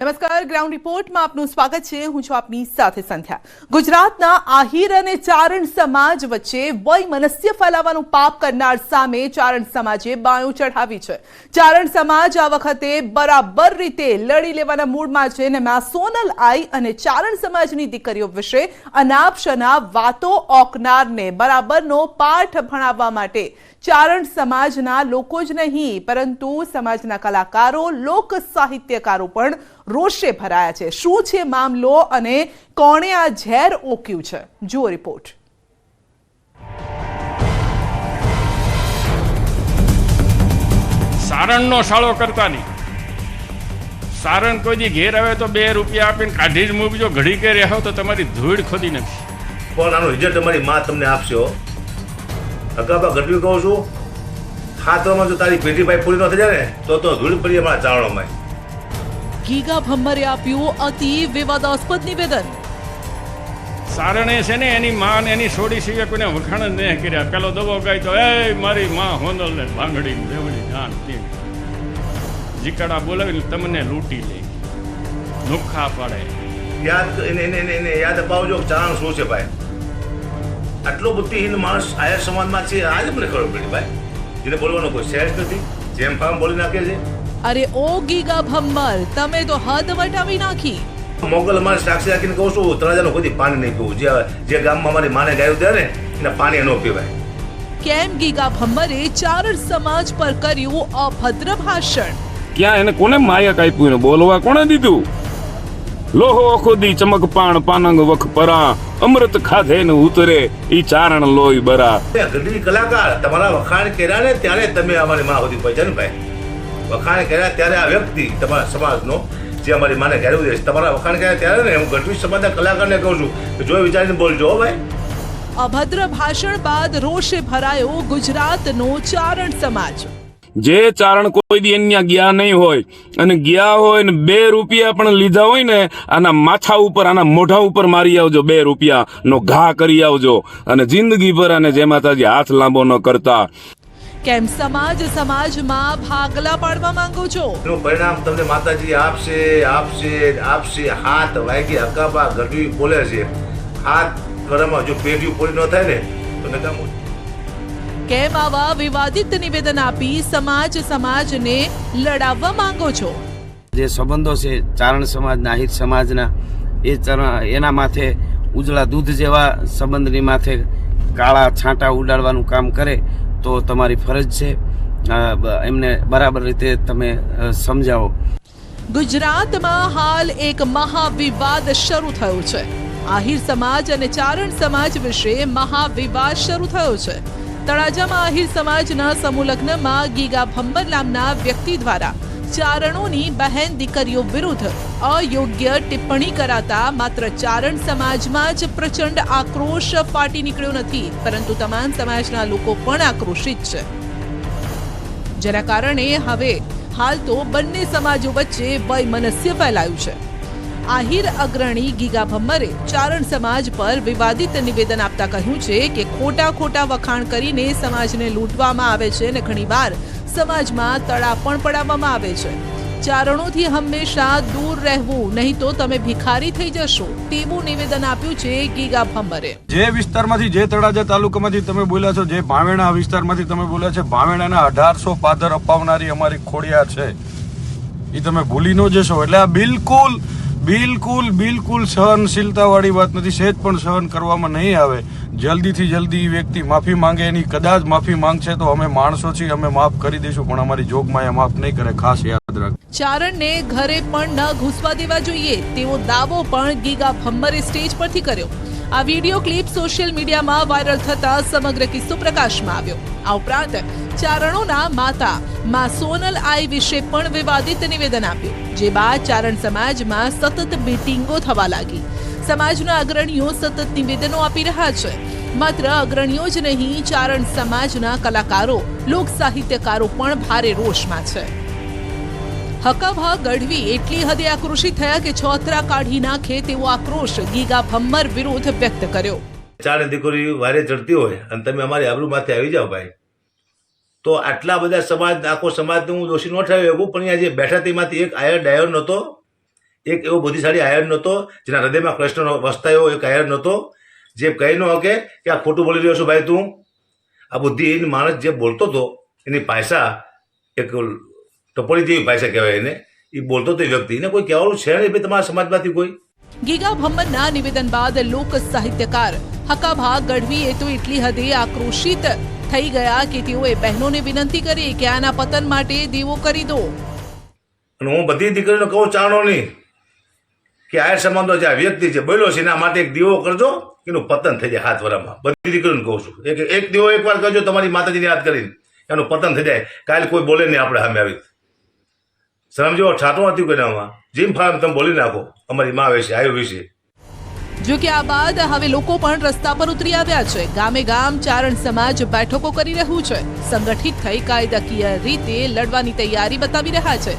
નમસ્કાર, ગ્રાઉન્ડ રિપોર્ટમાં આપનું સ્વાગત છે. હું છું આપની સાથે સંધ્યા. ગુજરાતના આહિર અને ચારણ સમાજ વચ્ચે વય મનસ્ય ફેલાવાનું પાપ કરનાર સામે ચારણ સમાજે બાયું ચઢાવી છે. ચારણ સમાજ આ વખતે બરાબર રીતે લડી લેવાના મૂડમાં છે અને માં સોનલ આઈ અને ચારણ સમાજની દીકરીઓ વિશે અનાપ શનાપ વાતો ઓકનારને બરાબરનો પાઠ ભણાવવા માટે. ચારણ સમાજના લોકો જ નહીં, પરંતુ સમાજના કલાકારો લોક સાહિત્યકારો પણ રોષે ભરાયા છે. શું છે મામલો અને કોણે આ ઝેર ઓક્યું છે? જુઓ રિપોર્ટ. સારણનો શાળો કરતા નહીં. સારણ કોઈ દી ઘેર આવે તો બે રૂપિયા આપીને કાઢી જ મૂકજો. ઘડી કે રહો તો તમારી ધૂળ ખોદી નથી પણ આનું રિઝલ્ટ તમારી માં તમને આપશે હો. અગાબા ગઢવી કહું છું. ખાતરમાં જો તારી પેટી ભાઈ પૂરી ન થઈ જાય ને તો તો ધૂળ પડી અમારા ચારણોમાં ગીગા ભમ્મરે આપ્યું અતિ વિવાદાસ્પદ નિવેદન. સારણે છે ને એની માં ને એની છોડી સિવાય કોઈને વખાણ જ નહીં કર્યા. પેલો દબો ગાય તો એ મારી માં હોંદલ ને ભાંગડી દેવડી જાન જીકડા બોલાવીને તમને લૂંટી લે. નુખા પડે. યાદ એને એને યાદ અપાવજો ચારણ શું છે ભાઈ? આટલો બુદ્ધિહીન માણસ આયર સમાજમાં છે આજ મને ખબર પડી ભાઈ. જેને બોલવાનો કોઈ સેન્સ નથી જેમ ફામ બોલી નાખે છે. અરે ઓ ગીગા ભમ્મર તમે તો હદ વટાવી નાખી. મોગલ અમારે સાક્ષી રાખીને કહું છું તળાજાનું કોઈ પાણી નહીં પીવું. જે જે ગામમાં અમારી માને ગાયું ત્યારે એને પાણી ન પીવાય. કેમ ગીગા ભમ્મરે ચારણ સમાજ પર કર્યું અભદ્ર ભાષણ? ક્યાં એને કોને માયક આપ્યું બોલવા કોણે દીધું? લોહો ખોદી ચમક પાણ પાનંગ વખ પરા અમૃત ખાધે ને ઉતરે ઈ ચારણ લોહી બરા. ગઢવી કલાકાર તમારા વખાણ કર્યા ને ત્યારે તમે અમારી માં સુધી પહોંચ્યા ને ભાઈ. વખાણ કર્યા ત્યારે આ વ્યક્તિ તમારા સમાજનો જે અમારી માને ઘેરવું છે તમારા વખાણ કર્યા ત્યારે ને હું ગઢવી સમાજના કલાકારને કહું છું કે જો વિચારીને બોલજો ભાઈ. અભદ્ર ભાષણ બાદ રોષે ભરાયો ગુજરાતનો ચારણ સમાજ. જે ચારણ કોઈ દી અન્ય ગયા નહીં હોય અને ગયા હોય ને બે રૂપિયા પણ લીધા હોય ને આના માથા ઉપર આના મોઢા ઉપર મારી આવજો બે રૂપિયા નો ઘા કરી આવજો અને જિંદગી ભર અને જે માતાજી હાથ લાંબો ન કરતા. કેમ સમાજ સમાજમાં ભાગલા પાડવા માંગો છો? એનું પરિણામ તમને માતાજી આપશે આપશે આપશે. હાથ વાગી હકાબા ગઢવી બોલે છે. હાથ કરવામાં જો પેઢી પૂરી ન થાય ને તો નકામું કેમ આવા વિવાદિત નિવેદન આપી સમાજ સમાજને લડાવવા માંગો છો? જે સંબંધો છે ચારણ સમાજના હિત સમાજના એ ચરણ એના માથે ઉજળા દૂધ જેવા સંબંધની માથે કાળા છાંટા ઉડાડવાનું કામ કરે તો તમારી ફરજ છે. એમને બરાબર રીતે તમે સમજાવો. ગુજરાતમાં હાલ એક મહાવિવાદ શરૂ થયો છે. આહિર સમાજ અને ચારણ સમાજ વિશે મહાવિવાદ શરૂ થયો છે. તળાજામાં આહિર સમાજના સમૂહલગ્નમાં ગીગા ભંબર નામના વ્યક્તિ દ્વારા ચારણોની બહેન દીકરીઓ વિરુદ્ધ અયોગ્ય ટિપ્પણી કરાતા માત્ર ચારણ સમાજમાં જ પ્રચંડ આક્રોશ ફાટી નીકળ્યો નથી, પરંતુ તમામ સમાજના લોકો પણ આક્રોશિત છે. જેના કારણે હવે હાલ તો બંને સમાજો વચ્ચે વયમનસ્ય ફેલાયું છે. આહિર અગ્રણી ગીગા ભમ્મરે ચારણ સમાજ પર વિવાદિત નિવેદન આપતા કહ્યું છે કે ખોટા ખોટા વખાણ કરીને સમાજને લૂંટવામાં આવે છે અને ઘણીવાર સમાજમાં તળા પણ પડાવવામાં આવે છે. ચારણોથી હંમેશા દૂર રહેવું, નહીં તો તમે ભિખારી થઈ જશો, તેવું નિવેદન આપ્યું છે ગીગા ભંબરે જે વિસ્તારમાંથી, જે તળાજા તાલુકામાંથી તમે બોલ્યા છો, જે ભાવેણા વિસ્તારમાંથી તમે બોલ્યા છે, ભાવેણાના અઢારસો પાદર અપાવનારી અમારી ખોડિયા છે. એ તમે ભૂલી ન જશો. એટલે આ બિલકુલ બિલકુલ બિલકુલ સહનશીલતાવાળી વાત નથી. સહેજ પણ સહન કરવામાં નહીં આવે. જલ્દીથી જલ્દી વ્યક્તિ માફી માંગે, એની કદાચ માફી માંગશે તો અમે માણસો છીએ, અમે માફ કરી દઈશું, પણ અમારી જોગમાં એ માફ નહીં કરે, ખાસ યાદ રાખ. ચારણને ઘરે પણ ન ઘૂસવા દેવા જોઈએ, તેવો દાવો પણ ગીગા ભમ્મરે સ્ટેજ પરથી કર્યો. આ વીડિયો ક્લિપ સોશિયલ મીડિયામાં વાયરલ થતા સમગ્ર કિસ્સો પ્રકાશમાં આવ્યો. આ ઉપરાંત ચારણોના માતા, માં સોનલ આઈ વિશે પણ વિવાદિત નિવેદન આપ્યું, જે બાદ ચારણ સમાજમાં સતત મીટિંગો થવા લાગી. સમાજના અગ્રણીઓ સતત નિવેદનો આપી રહ્યા છે. માત્ર અગ્રણીઓ જ નહીં, ચારણ સમાજના કલાકારો, લોક સાહિત્યકારો પણ ભારે રોષમાં છે. હકાભા ગઢવી એટલી હદે આક્રોશિત થયા કે છોતરા કાઢી નાખે તેવો આક્રોશ ગીગા ભમ્મર વિરુદ્ધ વ્યક્ત કર્યો. ચાર દીકરી વારે ચડતી હોય અને તમે અમારી માથે આવી જાઓ ભાઈ. તો આટલા બધા સમાજ, આખો સમાજને હું દોષી ન ઠાવ્યો એવું, પણ અહીંયા જે બેઠા તેમાંથી એક આયર ડાયર નહોતો એક એવો બુદ્ધિશાળી આયર નહોતો જેના હૃદયમાં કૃષ્ણનો વસતા એવો એક આયર નહોતો જે કહી ન શકે કે આ ખોટું બોલી રહ્યો છું ભાઈ તું. આ બુદ્ધિહીન માણસ જે બોલતો હતો એની ભાષા એક ટપોળી જેવી ભાષા કહેવાય એને એ બોલતો હતો વ્યક્તિ. એને કોઈ કહેવાનું છે નહીં ભાઈ તમારા સમાજમાંથી કોઈ. ગીગા ભમ્મનના નિવેદન બાદ લોક સાહિત્યકાર હકાભા ગઢવીએ તો એટલી હદે આક્રોશિત થઈ ગયા કે તેઓએ બહેનોને વિનંતી કરી કે આના પતન માટે દેવો કરી દો. અને હું બધી દીકરીનો કહું ચાણો નહીં. કે આયર સંબંધો જે આ વ્યક્તિ છે, બોલ્યો છે, એના માટે એક દીવો કરજો, એનું પતન થઈ જાય હાથ વરામાં બધી દીકરીઓને કહું છું. એક એક દીવો એકવાર કરજો, તમારી માતાજીને યાદ કરીને. એનું પતન થઈ જાય. કાલે કોઈ બોલે નહીં આપણે સામે આવી. શરમ જેવો હતું નથી કોઈનામાં જીમ ફાર્મ તમે બોલી નાખો. અમારી મા વિશે આયુ વિશે જો કે આ બાદ હવે લોકો પણ રસ્તા પર ઉતરી આવ્યા છે. ગામે ગામ ચારણ સમાજ બેઠકો કરી રહ્યું છે. સંગઠિત થઈ કાયદાકીય રીતે લડવાની તૈયારી બતાવી રહ્યા છે.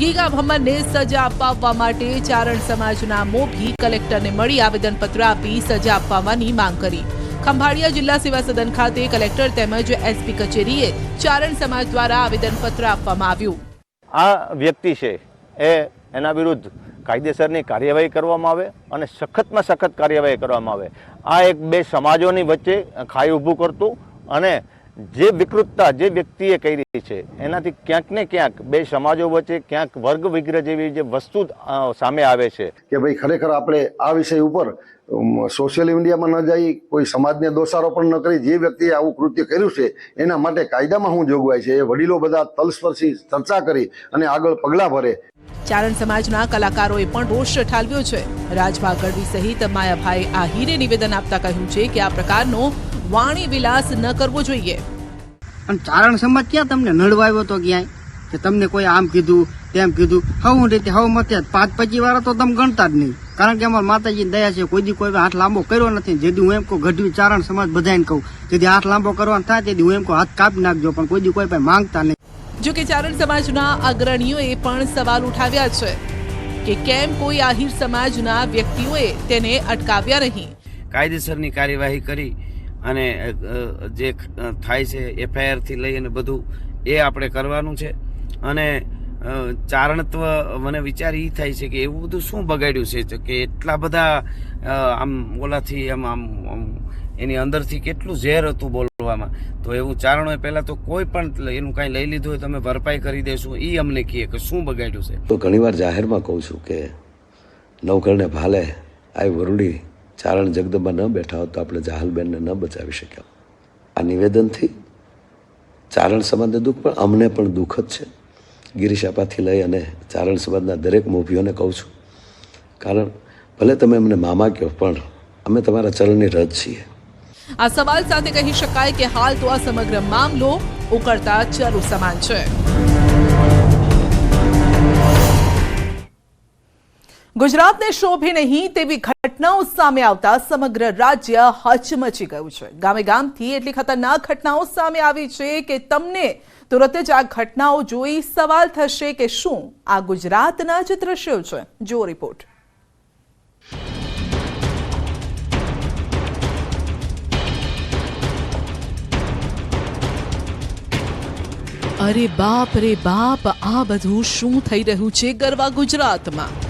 ગીગા ભમ્મનને સજા અપાવવા માટે ચારણ સમાજના મોભી કલેક્ટરને મળી આવેદનપત્ર આપી સજા અપાવવાની માંગ કરી. ખંભાળિયા જિલ્લા સેવા સદન ખાતે કલેક્ટર તેમજ એસપી કચેરીએ ચારણ સમાજ દ્વારા આવેદનપત્ર આપવામાં આવ્યું. આ વ્યક્તિ છે, એ એના વિરુદ્ધ કાયદેસરની કાર્યવાહી કરવામાં આવે અને સખતમાં સખત કાર્યવાહી કરવામાં આવે. આ એક બે સમાજોની વચ્ચે ખાઈ ઊભું કરતું અને જે વિકૃતતા જે વ્યક્તિએ કરી છે એનાથી ક્યાંક ને ક્યાંક બે સમાજો વચ્ચે ક્યાંક વર્ગ વિગ્રહ જેવી જે વસ્તુ સામે આવે છે. કે ભાઈ ખરેખર આપણે આ વિષય ઉપર સોશિયલ મીડિયામાં ન જઈ કોઈ સમાજને દોષારોપણ ન કરી જે વ્યક્તિએ આવું કૃત્ય કર્યું છે એના માટે કાયદામાં શું જોગવાઈ છે એ વડીલો બધા તલસ્પર્શી ચર્ચા કરી અને આગળ પગલાં ભરે. ચારણ સમાજના કલાકારોએ પણ રોષ ઠાલવ્યો છે. રાજભા ગઢવી સહિત માયાભાઈ આહિરે નિવેદન આપતા કહ્યું છે કે આ પ્રકારનો વાણી વિલાસ ન કરવો જોઈએ. અને ચારણ સમાજ ક્યાં તમને નડવાયો તો ક્યાંય? કે તમને કોઈ આમ કીધું તેમ કીધું હું રીતે હવ મતે પાંચ પચી વાળા તો તમે ગણતા જ નહીં. કારણ કે અમારા માતાજી દયા છે કોઈ દી કોઈ હાથ લાંબો કર્યો નથી. જેથી હું એમ કહું ગઢવી ચારણ સમાજ બધાને કહું. જેથી હાથ લાંબો કરવાનો થાય તેથી હું એમ કહું હાથ કાપી નાખજો પણ કોઈ દી કોઈ પાસે માંગતા નહીં. જો કે ચારણ સમાજના અગ્રણીઓએ પણ સવાલ ઉઠાવ્યા છે કે કેમ કોઈ આહિર સમાજના વ્યક્તિઓએ તેને અટકાવ્યા નહીં? કાયદેસરની કાર્યવાહી કરી અને જે થાય છે એફઆઈઆરથી લઈ અને બધું એ આપણે કરવાનું છે. અને ચારણત્વ મને વિચાર એ થાય છે કે એવું બધું શું બગાડ્યું છે? કે એટલા બધા આમ ઓલાથી આમ આમ એની અંદરથી કેટલું ઝેર હતું બોલવામાં. તો એવું ચારણોએ પહેલાં તો કોઈ પણ એનું કાંઈ લઈ લીધું હોય તમે ભરપાઈ કરી દેશું. એ અમને કહે કે શું બગાડ્યું છે? તો ઘણીવાર જાહેરમાં કહું છું કે નવકરને ભાલે આ વરુડી ચારણ જગદંબા ન બેઠા હોત તો આપણે જાહલબેનને ન બચાવી શક્યા. આ નિવેદનથી ચારણ સમાજને દુઃખ, પણ અમને પણ દુઃખ જ છે. ગિરીશાપાથી લઈ અને ચારણ સમાજના દરેક મોભીઓને કહું છું. કારણ ભલે તમે અમને મામા કહો, પણ અમે તમારા ચરણની રજ છીએ. આ સવાલ સાથે કહી શકાય કે હાલ તો આ સમગ્ર મામલો ઉકળતા ચરુ સમાન છે. ગુજરાતને શોભે નહીં તેવી ઘટનાઓ સામે આવતા સમગ્ર રાજ્ય હચમચી ગયું છે. ગામે ગામથી એટલી ખતરનાક ઘટનાઓ સામે આવી છે કે તમને તુરત જ આ ઘટનાઓ જોઈ સવાલ થશે કે શું આ ગુજરાતના જ દ્રશ્યો છે. જો રિપોર્ટ. અરે બાપ રે બાપ, આ બધું શું થઈ રહ્યું છે ગરવા ગુજરાતમાં?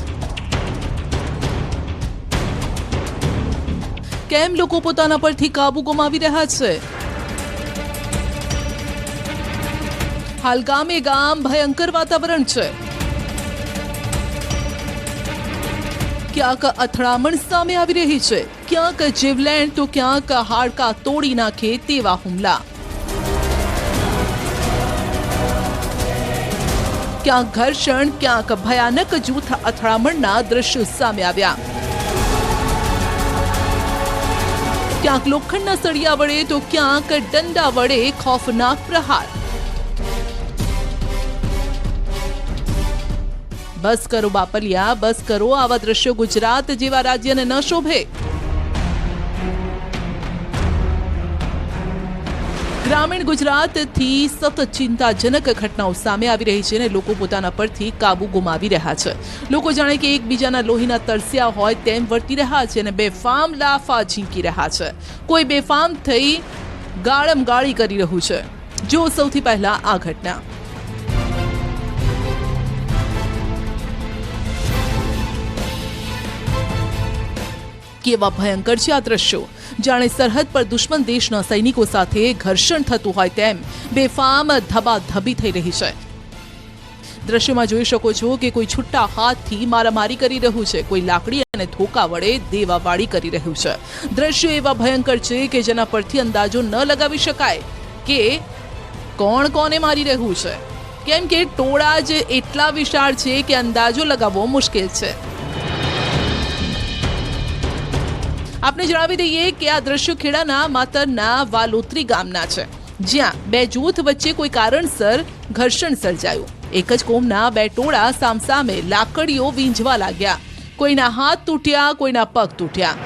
કેમ લોકો પોતાના પરથી કાબુ ગુમાવી રહ્યા છે? હાલ ગામે ગામ ભયંકર વાતાવરણ છે. ક્યાંક અથડામણ સામે આવી રહી છે, ક્યાંક જીવલેણ તો ક્યાંક હાડકા તોડી નાખે તેવા હુમલા. ક્યાંક ઘર્ષણ, ક્યાંક ભયાનક જૂથ અથડામણના દ્રશ્યો સામે આવ્યા. ક્યાંક લોખંડના સળિયા વડે, તો ક્યાંક દંડા વડે ખોફનાક પ્રહાર. બસ કરો બાપલિયા, બસ કરો આવા દ્રશ્યો ગુજરાત જેવા રાજ્યને ન શોભે. ગ્રામીણ ગુજરાતથી સતત ચિંતાજનક ઘટનાઓ સામે આવી રહી છે અને લોકો પોતાના પરથી કાબુ ગુમાવી રહ્યા છે. લોકો જાણે કે એકબીજાના લોહીના તરસ્યા હોય તેમ વર્તી રહ્યા છે અને બેફામ લાફા ઝીંકી રહ્યા છે. કોઈ બેફામ થઈ ગાળમ ગાળી કરી રહ્યું છે. જો સૌથી પહેલા આ ઘટના. કેવા ભયંકર છે આ દ્રશ્યો? જાણે સરહદ પર દુશ્મન દેશના સૈનિકો સાથે ઘર્ષણ થતું હોય તેમ બેફામ ધબાધબી થઈ રહી છે. દ્રશ્યમાં જોઈ શકો છો કે કોઈ છુટ્ટા હાથથી મારામારી કરી રહ્યું છે. કોઈ લાકડી અને ધોકા વડે દેવાવાળી કરી રહ્યું છે. દ્રશ્યો એવા ભયંકર છે કે જેના પરથી અંદાજો ન લગાવી શકાય કે કોણ કોને મારી રહ્યું છે. કેમ કે ટોળા જ એટલા વિશાળ છે કે અંદાજો લગાવવો મુશ્કેલ છે. આપને જણાવી દઈએ કે આ દ્રશ્યો ખેડાના માતરના વાલોત્રી ગામના છે. જ્યાં બે જૂથ વચ્ચે કોઈ કારણસર ઘર્ષણ સર્જાયું. એક જ કોમના બે ટોળા સામસામે લાકડીઓ વીંઝવા લાગ્યા. કોઈના હાથ તૂટ્યા, કોઈના પગ તૂટ્યા.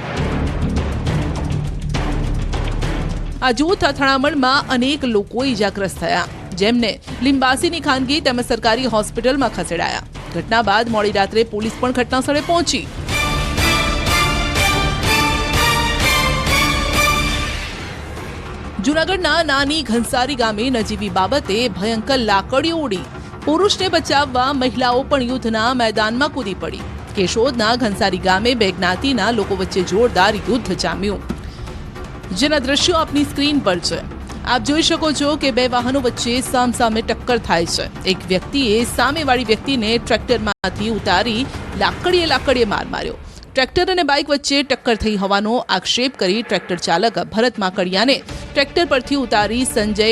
આ જૂથ અથડામણમાં અનેક લોકો ઈજાગ્રસ્ત થયા, જેમને લિંબાસીની ખાનગી તેમજ સરકારી હોસ્પિટલમાં ખસેડાયા. ઘટના બાદ મોડી રાત્રે પોલીસ પણ ઘટનાસ્થળે પહોંચી. જૂનાગઢના નાની ઘનસારી ગામે નજીવી બાબતે ભયંકર લાકડીઓ ઉડી. પુરુષને બચાવવા મહિલાઓ પણ યુદ્ધના મેદાનમાં કૂદી પડી. કેશોદના ઘનસારી ગામે બે જ્ઞાતિના લોકો વચ્ચે જોરદાર યુદ્ધ જામ્યું. જેના દ્રશ્યો આપની સ્ક્રીન પર છે. આપ જોઈ શકો છો કે બે વાહનો વચ્ચે સામસામે ટક્કર થાય છે. એક વ્યક્તિએ સામેવાળી વ્યક્તિને ટ્રેક્ટરમાંથી ઉતારી લાકડીએ લાકડીએ માર માર્યો. ટ્રેક્ટર અને બાઇક વચ્ચે ટક્કર થઈ હોવાનો આક્ષેપ કરી ટ્રેક્ટર ચાલક ભરત માકડિયાને ટ્રેક્ટર પરથી ઉતારી સંજય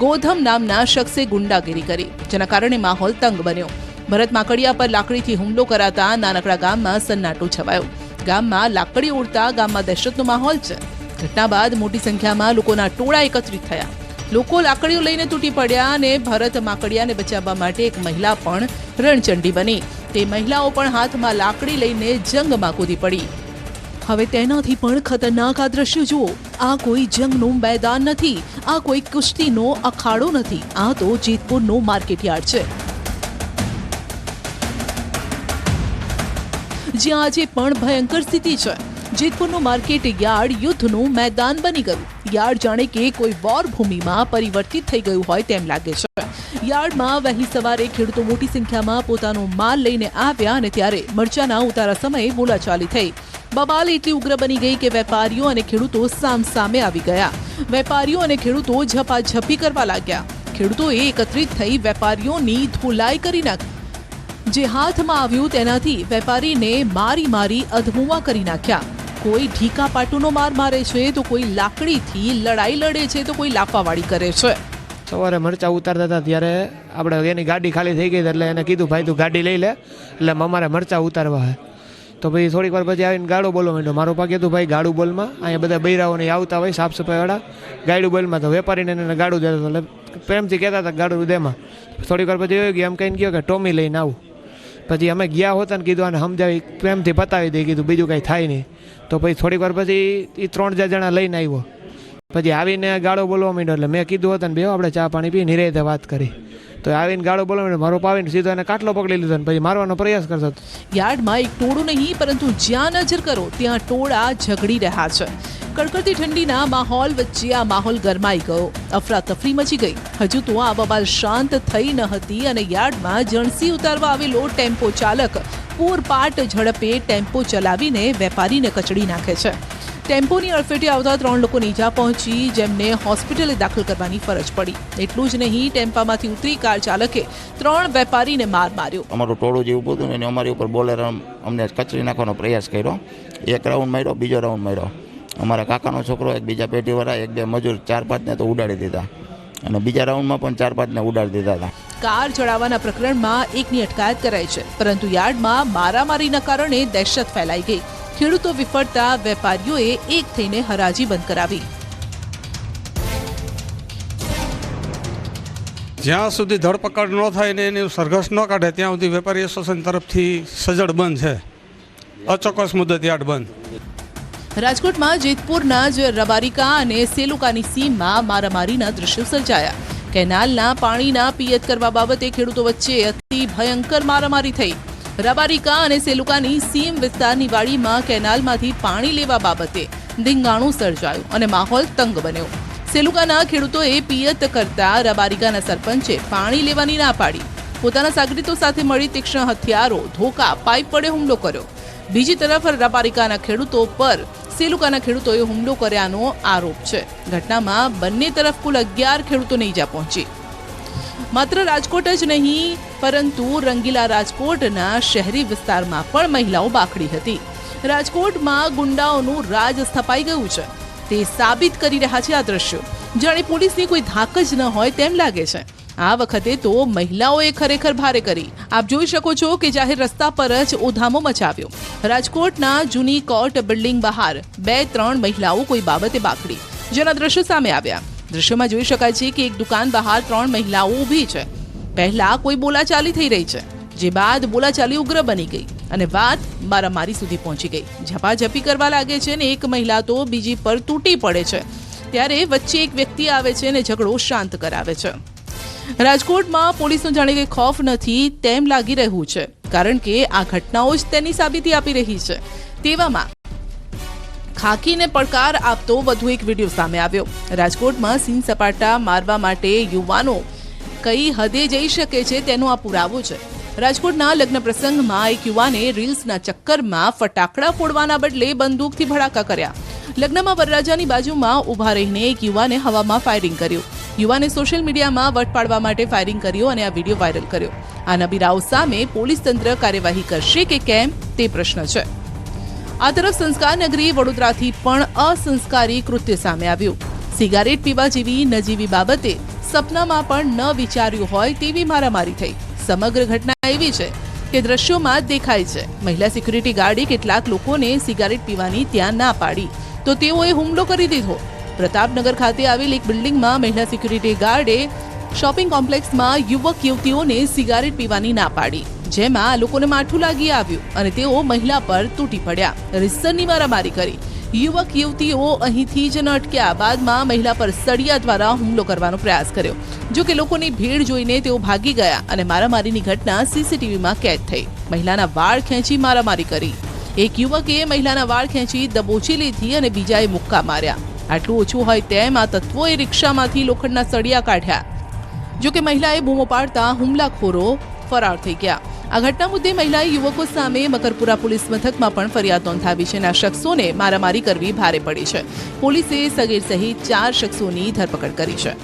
ગોધમ નામના શખ્સે ગુંડાગીરી કરી, જેના કારણે માહોલ તંગ બન્યો. ભરત માકડિયા પર લાકડીથી હુમલો કરાતા નાનકડા ગામમાં સન્નાટો છવાયો. ગામમાં લાકડી ઉડતા ગામમાં દહેશતનો માહોલ છે. ઘટના બાદ મોટી સંખ્યામાં લોકોના ટોળા એકત્રિત થયા. લોકો લાકડીઓ લઈને તૂટી પડ્યા અને ભરત માકડિયાને બચાવવા માટે એક મહિલા પણ રણચંડી બની. તે મહિલાઓ પણ હાથમાં લાકડી લઈને જંગમાં કૂદી પડી. હવે તેનાથી પણ ખતરનાક આ દ્રશ્ય જુઓ. આ કોઈ જંગનું મેદાન નથી. આ કોઈ કુસ્તીનો અખાડો નથી. આ તો જેતપુરનો માર્કેટયાર્ડ છે. જ્યાં આજે પણ ભયંકર સ્થિતિ છે. જેતપુરનું માર્કેટ યાર્ડ યુદ્ધનું મેદાન બની ગયું. યાર્ડ જાણે કે કોઈ વોર ભૂમિમાં પરિવર્તિત થઈ ગયું હોય તેમ લાગે છે. યાર્ડમાં વહેલી સવારે ખેડૂતો મોટી સંખ્યામાં પોતાનો માલ લઈને આવ્યા અને ત્યારે મરચાના ઉતારા સમયે બોલાચાલી થઈ. બબાલ એટલી ઉગ્ર બની ગઈ કે વેપારીઓ અને ખેડૂતો સામસામે આવી ગયા. વેપારીઓ અને ખેડૂતો ઝપાઝપી કરવા લાગ્યા. ખેડૂતોએ એકત્રિત થઈ વેપારીઓની ધોલાઈ કરી નાખી, જે હાથમાં આવ્યું તેનાથી વેપારીને મારી મારી અધમુવા કરી નાખ્યા. કોઈ ઢીકા પાટુનો માર મારે છે, તો કોઈ લાકડીથી લડાઈ લડે છે, તો કોઈ લાફાવાળી કરે છે. સવારે મરચાં ઉતારતા હતા, ત્યારે આપણે એની ગાડી ખાલી થઈ ગઈ એટલે એને કીધું, ભાઈ, તું ગાડી લઈ લે. એટલે અમારે મરચાં ઉતારવા હે. તો પછી થોડીક વાર પછી આવીને ગાડું બોલવા માંડ્યો. મારો પા કીધું ભાઈ ગાડું બોલમાં. અહીંયા બધા બૈરાઓને આવતા હોય સાફ સફાઈવાળા ગાડું બોલમાં તો વેપારીને એને ગાડું દેતા એટલે પ્રેમથી કહેતા હતા ગાડું દેમાં. થોડીક વાર પછી કે એમ કહીને ગયો કે, ટોમી લઈને આવું. પછી અમે ગયા હોતા ને કીધું અને સમજાવી. પ્રેમથી પતાવી દઈ કીધું, બીજું કાંઈ થાય નહીં. તો પછી થોડીક વાર પછી એ ત્રણ ચાર જણા લઈને આવ્યો. પછી આવીને ગાળો બોલવા માંડ્યો એટલે મેં કીધું હતું ને બે આપણે ચા પાણી પી નિરેતે વાત કરી. તો આવીને ગાળો બોલવા માંડ્યો, મારો પાવીને સીધો એને કાટલો પકડી લીધો ને પછી મારવાનો પ્રયાસ કરતો હતો. યાર્ડમાં એક ટોળું નહીં, પરંતુ જ્યાં નજર કરો ત્યાં ટોળા ઝઘડી રહ્યા છે. કડકડતી ઠંડીના માહોલ વચ્ચે આ માહોલ ગરમાઈ ગયો. અફરાતફરી મચી ગઈ. હજુ તો આ બબાલ શાંત થઈ ન હતી અને યાર્ડમાં જણસી ઉતારવા આવેલો ટેમ્પો ચાલક પૂરપાટ ઝડપે ટેમ્પો ચલાવીને વેપારીને કચડી નાખે છે. ટેમ્પોની અડફેટે આવતા ત્રણ લોકોને ઈજા પહોંચી, જેમને હોસ્પિટલે દાખલ કરવાની ફરજ પડી. એટલું જ નહીં, ટેમ્પામાંથી ઉતરી કાર ચાલકે ત્રણ વેપારીને માર માર્યો. અમારું ટોળું જે ઊભું હતું ને એની અમારી ઉપર બોલેર અમને કચરી નાખવાનો પ્રયાસ કર્યો. એક રાઉન્ડ માર્યો, બીજો રાઉન્ડ માર્યો. અમારા કાકાનો છોકરો એક બીજા પેટીવાળા, એક બે મજૂર ચાર પાંચને તો ઉડાડી દીધા. અને બીજા રાઉન્ડમાં પણ ચાર પાંચને ઉડાડી દીધા હતા. કાર ચડાવવાના પ્રકરણમાં એકની અટકાયત કરાઈ છે. પરંતુ યાર્ડમાં મારામારીના કારણે દહેશત ફેલાઈ ગઈ. ખેડૂતો વિફળતા વેપારીઓએ એક થઈને હરાજી બંધ કરાવી. જ્યાં સુધી ધરપકડ ન થાય ને એની સરઘસ ન કાઢે ત્યાં સુધી વેપારી એસોસિએશન તરફથી સજડ બંધ છે. અચોક્કસ મુદત યાર્ડ બંધ. રાજકોટમાં જેતપુરના જ રબારિકા અને સેલુકાની સીમમાં મારામારીના દ્રશ્યો સર્જાયા. કેનાલના પાણીના પિયત કરવા બાબતે ખેડૂતો વચ્ચે અતિ ભયંકર મારામારી થઈ. રબારિકા અને સેલુકાની સીમ વિસ્તારની વાડીમાં કેનાલમાંથી પાણી લેવા બાબતે ધીંગાણું સર્જાયું અને માહોલ તંગ બન્યો. સેલુકાના ખેડૂતોએ પિયત કરતા રબારિકાના સરપંચે પાણી લેવાની ના પાડી. પોતાના સાગરીતો સાથે મળી તીક્ષ્ણ હથિયારો, ધોકા, પાઇપ વડે હુમલો કર્યો. બીજી તરફ રબારિકાના ખેડૂતો પર સેલુકાના ખેડૂતોએ હુમલો કર્યાનો આરોપ છે. ઘટનામાં બંને તરફ કુલ અગિયાર ખેડૂતોને ઈજા પહોંચી. માત્ર રાજકોટ જ નહીં, પરંતુ રંગીલા રાજકોટના શહેરી વિસ્તારમાં પણ મહિલાઓ બાખડી હતી. રાજકોટમાં ગુંડાઓનું રાજ સ્થપાઈ ગયું છે. તે સાબિત કરી રહ્યા છે આ દ્રશ્યો. જાણે પોલીસની કોઈ ધાક જ ન હોય તેમ લાગે છે. આ વખતે તો મહિલાઓએ ખરેખર ભારે કરી. આપ જોઈ શકો છો કે જાહેર રસ્તા પર જ ઓધામો મચાવ્યો. રાજકોટના જૂની કોર્ટ બિલ્ડિંગ બહાર બે ત્રણ મહિલાઓ કોઈ બાબતે બાકડી. જેના દ્રશ્યો સામે આવ્યા. દ્રશ્યોમાં જોઈ શકાય છે કે એક દુકાન બહાર ત્રણ મહિલાઓ ઊભી છે. પહેલા કોઈ બોલાચાલી થઈ રહી છે, જે બાદ બોલાચાલી ઉગ્ર બની ગઈ અને વાત મારામારી સુધી પહોંચી ગઈ. ઝપાઝપી કરવા લાગે છે ને એક મહિલા તો બીજી પર તૂટી પડે છે. ત્યારે વચ્ચે એક વ્યક્તિ આવે છે અને ઝઘડો શાંત કરાવે છે. રાજકોટમાં પોલીસનો જાણે કે ખોફ નથી, તેમ લાગી રહ્યું છે. કારણ કે આ ઘટનાઓ જ તેની સાબિતી આપી રહી છે. તેવામાં ખાકીને પડકાર આપતો વધુ એક વીડિયો સામે આવ્યો. રાજકોટમાં સીન સપાટા મારવા માટે યુવાનો કઈ હદે જઈ શકે છે તેનો આ પુરાવો છે. રાજકોટના લગ્ન પ્રસંગમાં એક યુવાને રીલ્સના ચક્કરમાં ફટાકડા ફોડવાના બદલે બંદૂકથી ભડાકા કર્યા. લગ્નમાં વરરાજાની બાજુમાં ઊભા રહીને એક યુવાને હવામાં ફાયરિંગ કર્યું. યુવાને સોશિયલ મીડિયામાં વટ પાડવા માટે ફાયરિંગ કર્યો અને આ વીડિયો વાયરલ કર્યો. આ નબીરાઓ સામે પોલીસ તંત્ર કાર્યવાહી કરશે કે કેમ તે પ્રશ્ન છે. આ તરફ સંસ્કાર નગરી વડોદરાથી પણ અસંસ્કારી કૃત્ય સામે આવ્યું. સિગારેટ પીવા જેવી નજીવી બાબતે સપનામાં પણ ન વિચાર્યું હોય તેવી મારામારી થઈ. સમગ્ર ઘટના એવી છે કે દ્રશ્યોમાં દેખાય છે. મહિલા સિક્યુરિટી ગાર્ડે કેટલાક લોકોને સિગારેટ પીવાની ત્યાં ના પાડી. તો તેઓએ હુમલો કરી દીધો. પ્રતાપનગર ખાતે આવેલ એક બિલ્ડિંગમાં મહિલા સિક્યુરિટી ગાર્ડે શોપિંગ કોમ્પ્લેક્સમાં યુવક યુવતીઓને સિગારેટ પીવાની ના પાડી, જેમાં લોકોને માઠું લાગી આવ્યું અને તેઓ મહિલા પર તૂટી પડ્યા. રિસરની મારામારી કરી. યુવક યુવતીઓ અહીંથી જ ન અટક્યા બાદમાં મહિલા પર સળિયા દ્વારા હુમલો કરવાનો પ્રયાસ કર્યો. જો કે લોકોની ભીડ જોઈને તેઓ ભાગી ગયા અને મારામારીની ઘટના સીસીટીવીમાં કેદ થઈ. મહિલાના વાળ ખેંચી મારામારી કરી. એક યુવકે મહિલાના વાળ ખેંચી દબોચી લીધી અને બીજાએ મુક્કા માર્યા. આટલું ઓછું હોય તેમ આ તત્વોએ રિક્ષામાંથી લોખંડના સળિયા કાઢ્યા. જોકે મહિલાએ બૂમો પાડતા હુમલાખોરો ફરાર થઈ ગયા. આ ઘટના મુદ્દે મહિલાએ યુવકો સામે મકરપુરા પોલીસ મથકમાં પણ ફરિયાદ નોંધાવી છે આ શખ્સોને મારામારી કરવી ભારે પડી છે. પોલીસે સગીર સહિત ચાર શખ્સોની ધરપકડ કરી છે.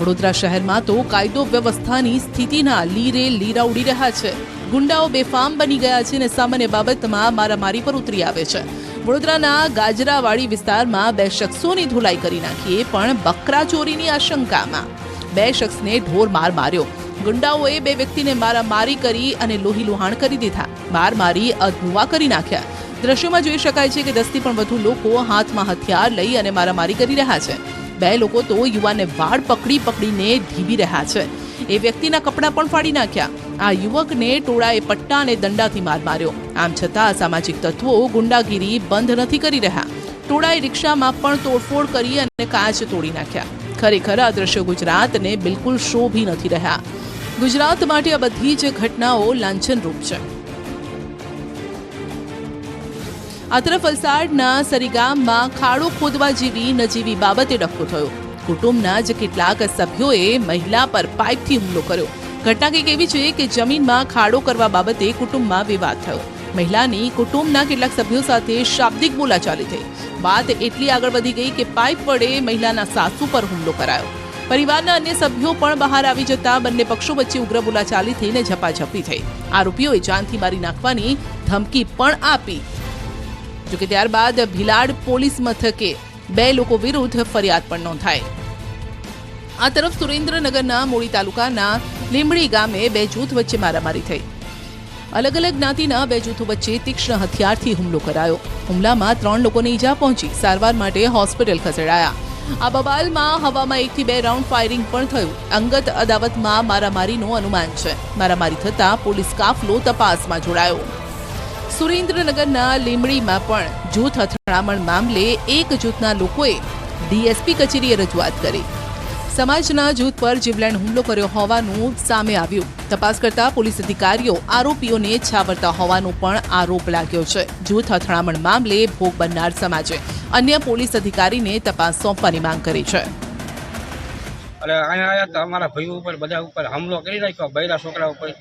વડોદરા શહેરમાં તો કાયદો વ્યવસ્થાની સ્થિતિના લીરે લીરા ઉડી રહ્યા છે. ગુંડાઓ બેફામ બની ગયા છે અને સામાન્ય બાબતમાં મારામારી પર ઉતરી આવે છે. વડોદરાના ગાજરાવાડી વિસ્તારમાં બે શખ્સોની ધુલાઈ કરી નાખીએ, પણ બકરા ચોરીની આશંકામાં. બે શખ્સને ઢોર માર માર્યો. ગુંડાઓએ બે વ્યક્તિને મારામારી કરી અને લોહી લુહાણ કરી દીધા. માર મારી અધુવા કરી નાખ્યા. દ્રશ્યોમાં જોઈ શકાય છે કે દસથી પણ વધુ લોકો હાથમાં હથિયાર લઈ અને મારામારી કરી રહ્યા છે. બે લોકો તો યુવાનને વાળ પકડી પકડીને ઢીબી રહ્યા છે. એ વ્યક્તિના કપડાં પણ ફાડી નાખ્યા. આ યુવકને ટોળાએ પટ્ટા અને દંડાથી માર માર્યો. આમ છતાં અસામાજિક તત્વો ગુંડાગીરી બંધ નથી કરી રહ્યા. ટોળાએ રિક્ષામાં પણ તોડફોડ કરી અને કાચ તોડી નાખ્યા. ખરેખર આ દ્રશ્યો ગુજરાતને બિલકુલ શોભી નથી રહ્યા. ગુજરાત માટે આ બધી જ ઘટનાઓ લાંછનરૂપ છે. આ તરફ વલસાડના સરીગામમાં ખાડો ખોદવા જેવી નજીવી બાબતે ડખો થયો. કુટુંબના જ કેટલાક સભ્યોએ મહિલા પર પાઇપથી હુમલો કર્યો. ઘટના કંઈક એવી છે કે જમીનમાં ખાડો કરવા બાબતે કુટુંબમાં વિવાદ થયો. મહિલાની કુટુંબના કેટલાક સભ્યો સાથે શાબ્દિક બોલાચાલી થઈ. વાત એટલી આગળ વધી ગઈ કે પાઇપ વડે મહિલાના સાસુ પર હુમલો કરાયો. પરિવારના અન્ય સભ્યો પણ બહાર આવી જતા બંને પક્ષો વચ્ચે ઉગ્ર બોલાચાલી થઈને ઝપાઝપી થઈ. આરોપીઓએ જાનથી મારી નાખવાની ધમકી પણ આપી. જોકે ત્યારબાદ ભિલાડ પોલીસ મથકે બે લોકો વિરુદ્ધ ફરિયાદ પણ નોંધાઈ. આ તરફ સુરેન્દ્રનગરના મૂળી તાલુકાના લીંબડી ગામે બે જૂથ વચ્ચે મારામારી થઈ. અલગ અલગ જ્ઞાતિના બે જૂથો વચ્ચે તીક્ષ્ણ હથિયારથી હુમલો કરાયો. હુમલામાં ત્રણ લોકોને ઈજા પહોંચી સારવાર માટે હોસ્પિટલ ખસેડાયા. આ બબાલમાં હવામાં એકથી બે રાઉન્ડ ફાયરિંગ પણ થયું. અંગત અદાવતમાં મારામારીનું અનુમાન છે. મારામારી થતાં પોલીસ કાફલો તપાસમાં જોડાયો. સુરેન્દ્રનગરના લીંબડીમાં પણ જૂથ અથડામણ મામલે એક જૂથના લોકોએ ડીએસપી કચેરીએ રજૂઆત કરી. સમાજના જૂથ પર જીવલેણ હુમલો કર્યો હોવાનું સામે આવ્યું. તપાસ કરતા પોલીસ અધિકારીઓ આરોપીઓને છાવરતા હોવાનો પણ આરોપ લાગ્યો છે. જૂથ અથડામણ મામલે ભોગ બનનાર સમાજે અન્ય પોલીસ અધિકારીને તપાસ સોંપવાની માંગ કરી છે. અને અહીંયા આવ્યા તો અમારા ભાઈઓ ઉપર, બધા ઉપર હુમલો કરી નાખ્યો બૈરા છોકરા ઉપર.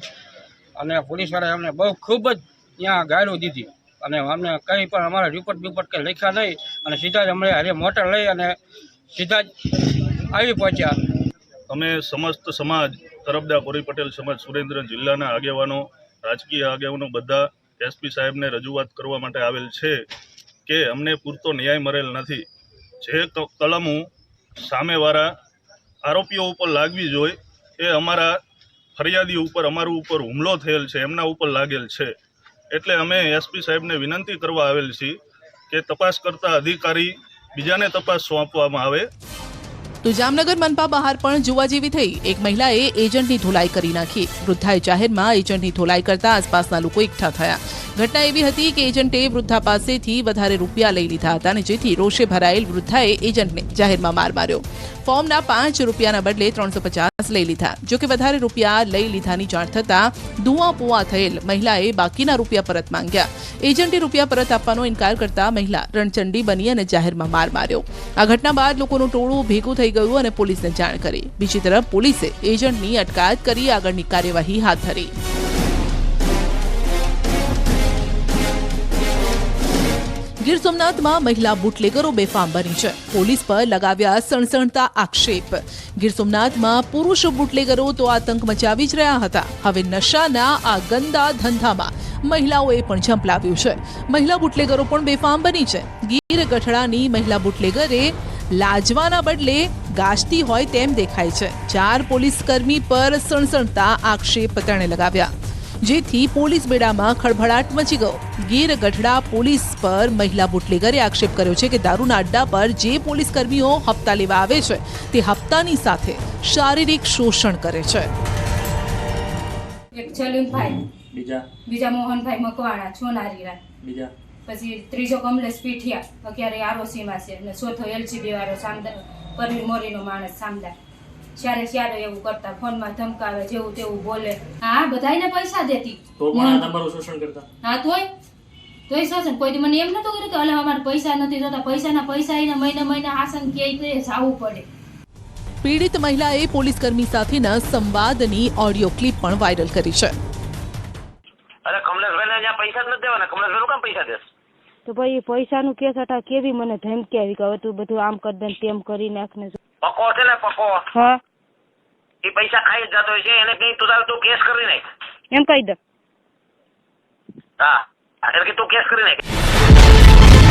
અને પોલીસવાળાએ અમને બહુ ખૂબ જ ત્યાં ગાળો દીધી. અને અમને કંઈ પણ અમારા રિપોર્ટ બિપોર્ટ કંઈ લખ્યા નહીં. અને સીધા જ અમને હારે મોટર લઈ અને સીધા જ આવી પહોંચ્યા. અમે સમસ્ત સમાજ, તરફદાર કોરી પટેલ સમાજ, સુરેન્દ્ર જિલ્લાના આગેવાનો, રાજકીય આગેવાનો બધા એસપી સાહેબને રજૂઆત કરવા માટે આવેલ છે કે અમને પૂરતો ન્યાય મળેલ નથી. જે કલમો સામેવાળા આરોપીઓ ઉપર લાગવી જોઈએ. એ અમારા ફરિયાદી ઉપર, અમારું ઉપર હુમલો થયેલ છે, એમના ઉપર લાગેલ છે. એટલે અમે એસપી સાહેબને વિનંતી કરવા આવેલ છીએ કે તપાસ કરતા અધિકારી બીજાને તપાસ સોંપવામાં આવે. તો જામનગર મનપા બહાર પણ જોવા જેવી થઈ. એક મહિલાએ એજન્ટની ધોલાઈ કરી નાખી. વૃદ્ધાએ જાહેરમાં એજન્ટની ધોલાઈ કરતા આસપાસના લોકો એકઠા થયા. ઘટના એવી હતી કે એજન્ટે વૃદ્ધા પાસેથી વધારે રૂપિયા લઈ લીધા હતા અને જેથી રોષે ભરાયેલ વૃદ્ધાએ એજન્ટને જાહેરમાં માર માર્યો. ફોર્મના પાંચ રૂપિયાના બદલે ત્રણસો પચાસ લઈ લીધા. જોકે વધારે રૂપિયા લઈ લીધાની જાણ થતાં દુઆ પુઆ થયેલ મહિલાએ બાકીના રૂપિયા પરત માંગ્યા. એજન્ટે રૂપિયા પરત આપવાનો ઇનકાર કરતા મહિલા રણચંડી બની અને જાહેરમાં માર માર્યો. આ ઘટના બાદ લોકોનું ટોળું ભેગું થઈ ગયું અને પોલીસને જાણ કરી. બીજી તરફ પોલીસે એજન્ટની અટકાયત કરી આગળની કાર્યવાહી હાથ ધરી. ગીર સોમનાથમાં મહિલા બુટલેગરો બેફામ બની છે. પોલીસ પર લગાવ્યા સણસણતા આક્ષેપ. ગીર સોમનાથમાં પુરુષ બુટલેગરો તો આતંક મચાવી જ રહ્યા હતા. હવે નશાના આ ગંદા ધંધામાં મહિલાઓએ પણ ઝંપલાવ્યું છે. મહિલા બુટલેગરો પણ બેફામ બની છે. ગીર ગઠડાની મહિલા બુટલેગરે લાજવાના બદલે ગાજતી હોય તેમ દેખાય છે. ચાર પોલીસ કર્મી પર સણસણતા આક્ષેપ તેણે લગાવ્યા. જેથી પોલીસ બેડામાં ખળભળાટ મચી ગયો. ગીર ગઢડા પોલીસ પર મહિલા બુટલેગરે આક્ષેપ કર્યો છે કે દારૂના અડ્ડા પર જે પોલીસ કર્મીઓ હપ્તા લેવા આવે છે તે હપ્તાની સાથે શારીરિક શોષણ કરે છે. એક છલીમભાઈ બીજા? બીજા મોહનભાઈ મકવાણા છોનારીરા બીજા? પછી ત્રીજો કમલેશ પીઠિયા અત્યારે આરોસીમાં છે અને ચોથો એલસીબી વાળો સામદાર પરવીર મોરીનો માણસ સામદાર. જ્યારે ત્યારે એવું કરતા ફોનમાં ધમકાવે જેવું તેવું બોલે. હા બધાયને પૈસા દેતી. મોહન- તમારું શોષણ કરતા? હા તોય. તોય શોષણ. કોઈ મને એમ નતું કર્યું કે અલે અમારે પૈસા નથી જોતા. પૈસાના પૈસા એને મહિને મહિને આસન કે જવું પડે. પીડિત મહિલાએ પોલીસ કર્મી સાથેના સંવાદની ઓડિયો ક્લિપ પણ વાયરલ કરી છે. અરે કમલેશભાઈ ને પૈસા જ નથી દેવાના. કમલેશભાઈ કામ પૈસા દેશ? તો ભાઈ પૈસાનું કેસ હતા કેવી મને ધમકી આવી કે હવે તું બધું આમ કરી દે ને તેમ કરી નાખને પકો છે ને પકો. હા. એ પૈસા ખાઈ જતો હોય છે એને કઈ તું તારે તું કેસ કરી નાખ. એમ કહી દે. હા. એટલે કે તું કેસ કરી નાખ.